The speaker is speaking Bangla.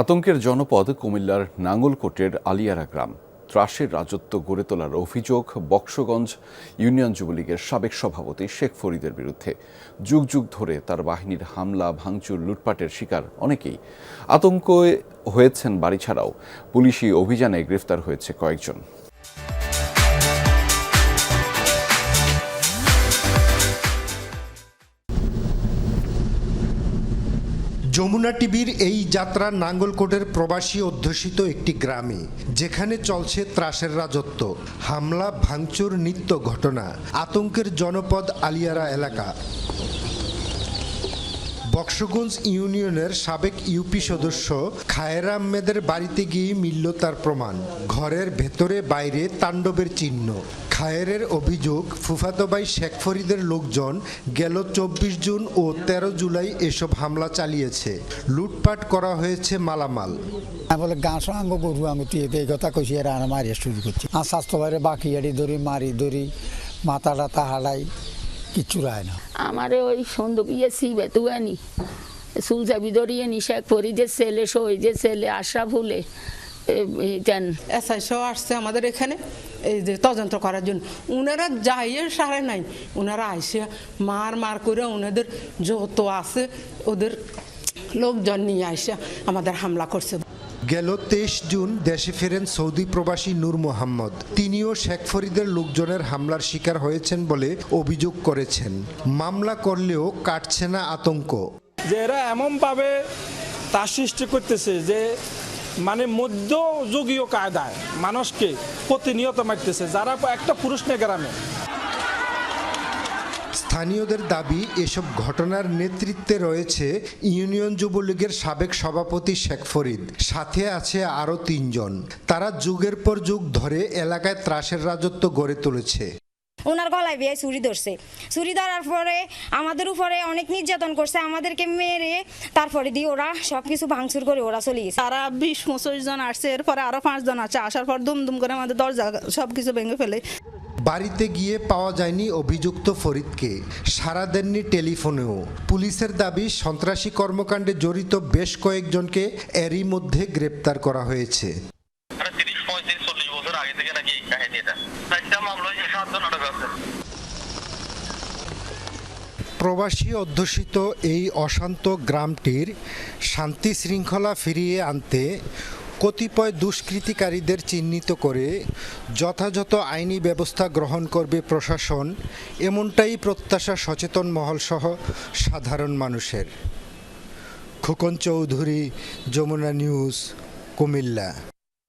আতঙ্কের জনপদ কুমিল্লার নাঙ্গলকোটের আলিয়ারা গ্রাম। ত্রাসের রাজত্ব গড়ে তোলার অভিযোগ বক্সগঞ্জ ইউনিয়ন যুবলীগের সাবেক সভাপতি শেখ ফরিদের বিরুদ্ধে। যুগ যুগ ধরে তার বাহিনীর হামলা, ভাঙচুর, লুটপাটের শিকার অনেকেই। আতঙ্ক হয়েছেন বাড়ি ছাড়াও। পুলিশি অভিযানে গ্রেফতার হয়েছে কয়েকজন। যমুনা টিভির এই যাত্রা নাঙ্গলকোটের প্রবাসী অধ্যুষিত একটি গ্রামে, যেখানে চলছে ত্রাসের রাজত্ব, হামলা, ভাঙচুর, নিত্য ঘটনা, আতঙ্কের জনপদ আলিয়ারা এলাকা। বক্সগঞ্জ ইউনিয়নের সাবেক ইউপি সদস্য খায়েরা আহমেদের বাড়িতে গিয়ে মিলল তার প্রমাণ, ঘরের ভেতরে বাইরে তাণ্ডবের চিহ্ন। খায়েরের অভিযোগ ফুফাতো ভাই শেখ ফরিদের লোকজন গেল চব্বিশ জুন ও ১৩ জুলাই এসব হামলা চালিয়েছে। লুটপাট করা হয়েছে মালামাল। আমি বলে গাছ আঙ্গ গরু আঙ্গ তুই এই কথা কইছি এরা মারিয়া শুরু করছি। আর স্বাস্থ্য বাইরে বাকি আড়ি ধরি মারি ধরি মাথা টাতা হালাই কিচ্ছু রায় না। আমারে ওই সন্দুক ইয়ে সিবে তুয়ানি সুলজাবি ধরিয়ে নি শেখ ফরিদের ছেলে শহীদের ছেলে আশরাফুলে তেন এসআইসও আসছে আমাদের এখানে। এই যে তদন্ত করার জন্য। উনারা যাইয়ে সারে নাই। উনারা আইসে মার মার করে ওনাদের যত আছে ওদের লোকজন নিয়ে আইসে আমাদের হামলা করছে। গেল তেইশ জুন দেশে ফেরেন সৌদি প্রবাসী নূর মোহাম্মদ। তিনিও শেখ ফরিদের লোকজনের হামলার শিকার হয়েছেন বলে অভিযোগ করেছেন। মামলা করলেও কাটছে না আতঙ্ক। যে এরা এমনভাবে তার সৃষ্টি করতেছে যে মানে মধ্যযুগীয় কায়দায় মানুষকে প্রতিনিয়ত মারতেছে, যারা একটা পুরুষ গ্রামে। স্থানীয়দের দাবি, এসব ঘটনার নেতৃত্বে রয়েছে ইউনিয়ন যুবলীগের সাবেক সভাপতি শেখ ফরিদ। সাথে আছে আরও তিনজন। তারা যুগের পর যুগ ধরে এলাকায় ত্রাসের রাজত্ব গড়ে তুলেছে। ওনার গলায় বিয়ে চুরি ধরছে। চুরি ধরার পরে আমাদের উপরে অনেক নির্যাতন করছে আমাদেরকে মেরে তারপরে দিয়ে ওরা সব কিছু ভাঙচুর করে ওরা চলে গেছে। তারা বিশ পঁচিশ জন আসছে এরপরে আরও পাঁচজন আছে আসার পর দুম দুম করে আমাদের দরজা সব কিছু ভেঙে ফেলে। বাড়িতে গিয়ে পাওয়া যায়নি অভিযুক্ত ফরিদকে সারা দেননি টেলিফোনেও। পুলিশের দাবি সন্ত্রাসী কর্মকাণ্ডে জড়িত বেশ কয়েকজনকে এরই মধ্যে গ্রেপ্তার করা হয়েছে। নাকি এই কাহিনী এটা চারটা মামলা হয়েছে, সাতজন আটক আছে। প্রবাসী অধ্যুষিত এই অশান্ত গ্রামটির শান্তি শৃঙ্খলা ফিরিয়ে আনতে কতিপয় দুষ্কৃতিকারীদের চিহ্নিত করে যথাযথ আইনি ব্যবস্থা গ্রহণ করবে প্রশাসন, এমনটাই প্রত্যাশা সচেতন মহলসহ সাধারণ মানুষের। খোকন চৌধুরী, যমুনা নিউজ, কুমিল্লা।